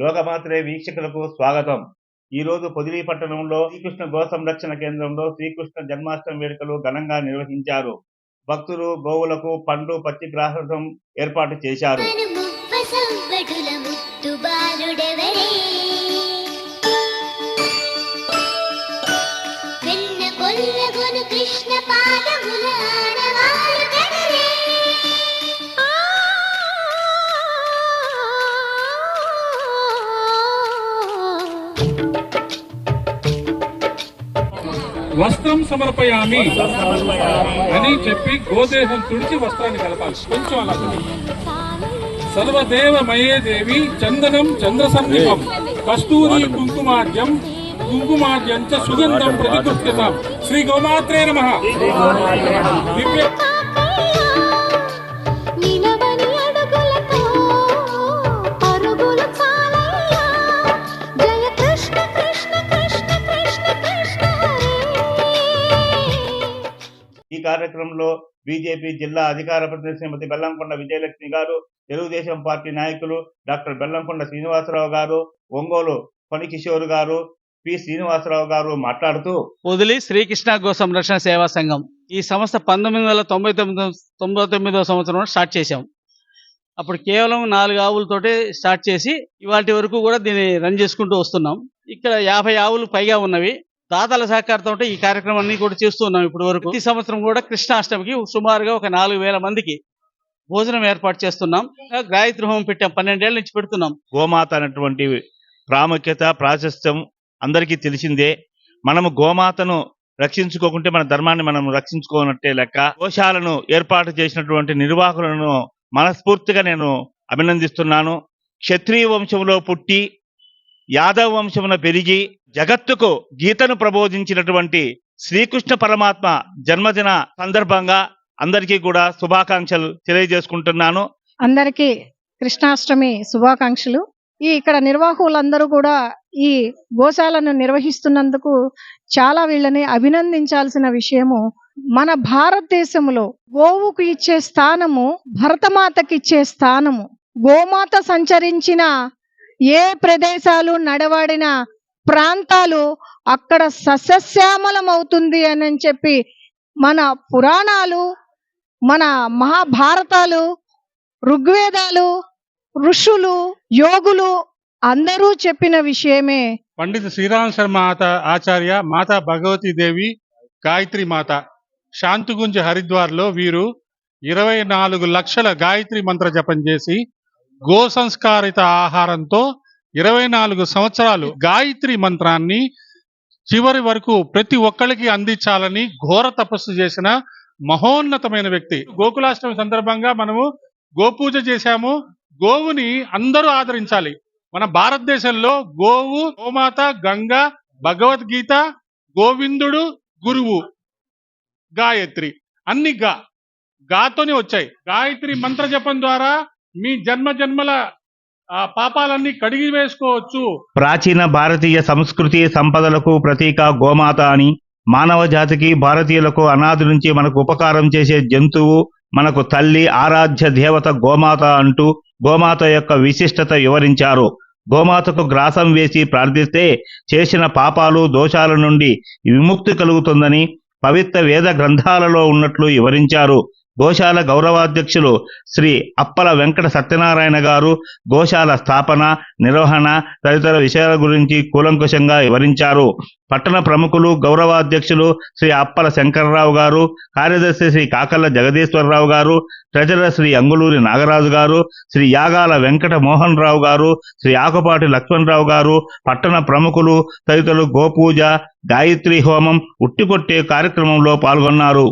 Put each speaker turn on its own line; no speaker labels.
లోకమాత్రే వీక్షకులకు స్వాగతం. ఈరోజు పొదిలి పట్టణంలో శ్రీకృష్ణ గో సంరక్షణ కేంద్రంలో శ్రీకృష్ణ జన్మాష్టమి వేడుకలు ఘనంగా నిర్వహించారు. భక్తులు గోవులకు పండ్లు పచ్చిగ్రాసం ఏర్పాటు చేశారు.
కృష్ణ పాదములా
వస్త్రం సమర్పయామి అని చెప్పి గోదేహం తుడిచి వస్త్రాన్ని కలపాలి. కొంచెం అలా సర్వదేవ మయే దేవి చందనం చంద్ర సందీపం కస్తూరి కుంకుమార్జం కుంకుమార్జం చ సుగంధం ప్రతికృత్యతాం శ్రీ గోమాత్రే నమ. దివ్య
కార్యక్రమంలో బీజేపీ జిల్లా అధికార ప్రతినిధి శ్రీమతి బెల్లంకొండ విజయలక్ష్మి గారు తెలుగుదేశం పార్టీ నాయకులు డాక్టర్ బెల్లంకొండ శ్రీనివాసరావు గారు ఒంగోలు ఫణికిషోర్ గారు పి శ్రీనివాసరావు గారు మాట్లాడుతూ
వదిలి శ్రీకృష్ణ గో సంరక్షణ సేవా సంఘం. ఈ సంస్థ పంతొమ్మిది వందల తొంభై తొమ్మిది తొంభై తొమ్మిదవ సంవత్సరంలో స్టార్ట్ చేశాం. అప్పుడు కేవలం నాలుగు ఆవులతోటే స్టార్ట్ చేసి ఇవాటి వరకు కూడా దీన్ని రన్ చేసుకుంటూ వస్తున్నాం. ఇక్కడ యాభై ఆవులు పైగా ఉన్నవి. దాతల సహకారంతో ఈ కార్యక్రమాన్ని కూడా చేస్తూ ఉన్నాం ఇప్పటి వరకు ఈ సంవత్సరం కూడా కృష్ణాష్టమికి సుమారుగా ఒక నాలుగు వేల మందికి భోజనం ఏర్పాటు చేస్తున్నాం. గాయత్రి హోమం పెట్టాం పన్నెండేళ్ళ నుంచి పెడుతున్నాం.
గోమాత అనేటువంటి ప్రాముఖ్యత ప్రాశస్త్యం అందరికీ తెలిసిందే. మనము గోమాతను రక్షించుకోకుంటే మన ధర్మాన్ని మనం రక్షించుకోనట్టే లెక్క. గోశాలను ఏర్పాటు చేసినటువంటి నిర్వాహకులను మనస్ఫూర్తిగా నేను అభినందిస్తున్నాను. క్షత్రియ వంశంలో పుట్టి యాదవ వంశమున పెరిగి జగత్తుకు గీతను ప్రబోధించినటువంటి శ్రీకృష్ణ పరమాత్మ జన్మదిన సందర్భంగా అందరికీ కూడా శుభాకాంక్షలు తెలియజేసుకుంటున్నాను.
అందరికీ కృష్ణాష్టమి శుభాకాంక్షలు. ఈ ఇక్కడ నిర్వాహకులందరూ కూడా ఈ గోశాలను నిర్వహిస్తున్నందుకు చాలా వీళ్ళని అభినందించాల్సిన విషయము మన భారతదేశంలో గోవుకు ఇచ్చే స్థానము భరతమాతకి ఇచ్చే స్థానము గోమాత సంచరించిన ఏ ప్రదేశాలు నడవాడిన ప్రాంతాలు అక్కడ సస్యశ్యామలం అవుతుంది అని చెప్పి మన పురాణాలు మన మహాభారతాలు ఋగ్వేదాలు ఋషులు యోగులు అందరూ చెప్పిన విషయమే.
పండిత శ్రీరామ శర్మ ఆచార్య మాతా భగవతి దేవి గాయత్రి మాత శాంతిగుంజ్ హరిద్వార్లో వీరు ఇరవై నాలుగు లక్షల గాయత్రి మంత్ర జపం చేసి గో సంస్కారిత ఆహారంతో ఇరవై నాలుగు సంవత్సరాలు గాయత్రి మంత్రాన్ని చివరి వరకు ప్రతి ఒక్కరికి అందించాలని ఘోర తపస్సు చేసిన మహోన్నతమైన వ్యక్తి. గోకులాష్టమి సందర్భంగా మనము గోపూజ చేశాము. గోవుని అందరూ ఆదరించాలి. మన భారతదేశంలో గోవు గోమాత గంగ భగవద్గీత గోవిందుడు గురువు గాయత్రి అన్ని గా గాతోనే వచ్చాయి. గాయత్రి మంత్ర జపం ద్వారా మీ జన్మ జన్మల పాపాలన్నీ కడిగి వేసుకోవచ్చు.
ప్రాచీన భారతీయ సంస్కృతి సంపదలకు ప్రతీక గోమాత అని మానవ జాతికి భారతీయులకు అనాది నుంచి మనకు ఉపకారం చేసే జంతువు మనకు తల్లి ఆరాధ్య దేవత గోమాత అంటూ గోమాత యొక్క విశిష్టత వివరించారు. గోమాతకు గ్రాసం వేసి ప్రార్థిస్తే చేసిన పాపాలు దోషాల నుండి విముక్తి కలుగుతుందని పవిత్ర వేద గ్రంథాలలో ఉన్నట్లు వివరించారు. గోశాల గౌరవాధ్యక్షులు శ్రీ అప్పల వెంకట సత్యనారాయణ గారు గోశాల స్థాపన నిర్వహణ తదితర విషయాల గురించి కూలంకుషంగా వివరించారు. పట్టణ ప్రముఖులు గౌరవాధ్యక్షులు శ్రీ అప్పల శంకర్రావు గారు కార్యదర్శి శ్రీ కాకల్ల జగదీశ్వరరావు గారు ట్రెజరర్ శ్రీ అంగులూరి నాగరాజు గారు శ్రీ యాగాల వెంకట మోహన్ రావు గారు శ్రీ ఆకుపాటి లక్ష్మణరావు గారు పట్టణ ప్రముఖులు తదితరులు గోపూజ గాయత్రి హోమం ఉట్టికొట్టే కార్యక్రమంలో పాల్గొన్నారు.